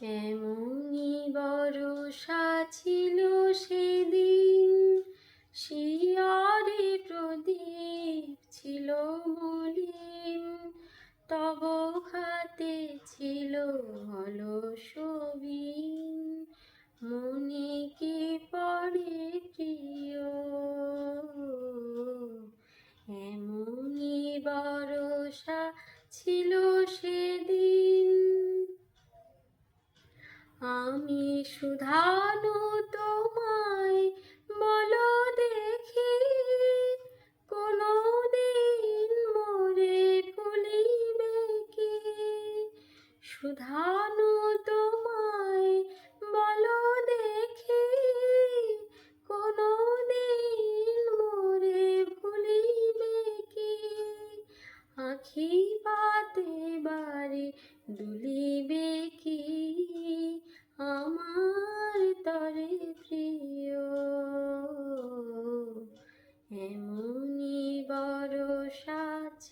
এমনই বরষা ছিল সেদিন? শিয়ারে প্রদীপ ছিল মলিন। তব হাতে ছিল অলসবিন মনে কি পড়ে প্রিয়? এমনই বরষা ছিল আমি সুধানু তোমায় বলো দেখি কোনো দিন মোরে ভুলিবে কি? সুধানু তোমায় বলো দেখি কোনো দিন মোরে ভুলিবে কি? আখি পাতে বারে দুলিবে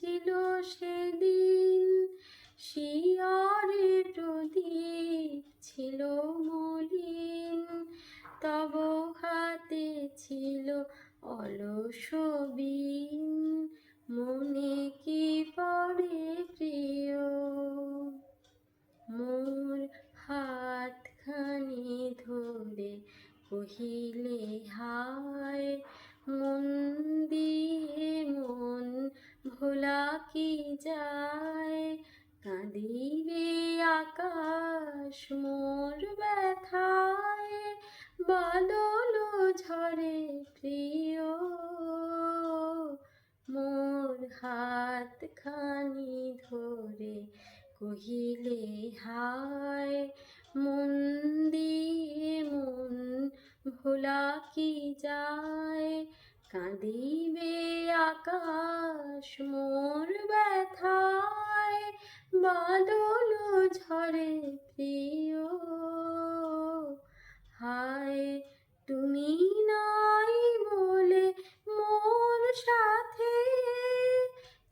ছিল সেদিন। শিয়রে প্রদীপ ছিল মলিন। তব হাতে ছিল অলসবিন মনে কি পড়ে প্রিয়? মোর হাতখানি ধরে কহিলে কাঁদিবে আকাশ মোর ব্যথায়, বাদল ঝরে প্রিয়। মোর হাতখানি ধরে কহিলে, হায়, মন দিয়ে মন ভোলা কি যায়? কাঁদিবে আকাশ মোর ব্যথায় বাদল ঝরে প্রিয়। হায়, তুমি নাই বলে মোর সাথে,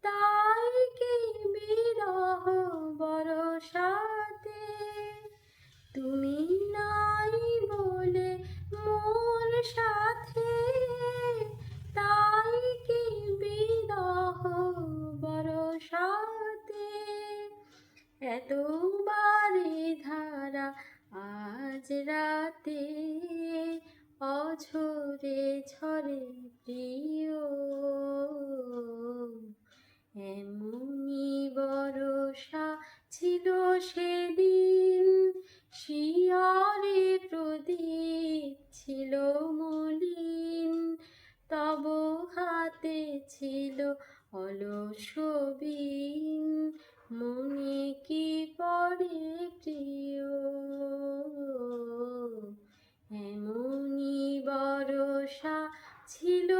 তাই কি বিরহ বরসাতে? তুমি নাই বলে মোর সাথে, তাই কি বিরহ বরসাতে এতবারে ধারা আজ রাতে অঝরে ঝরে প্রিয়। এমনি বরষা ছিল সেদিন, শিয়রে প্রদীপ ছিল মলিন। তব হাতে ছিল অলসবি প্রিয় এমনই বরসা ছিল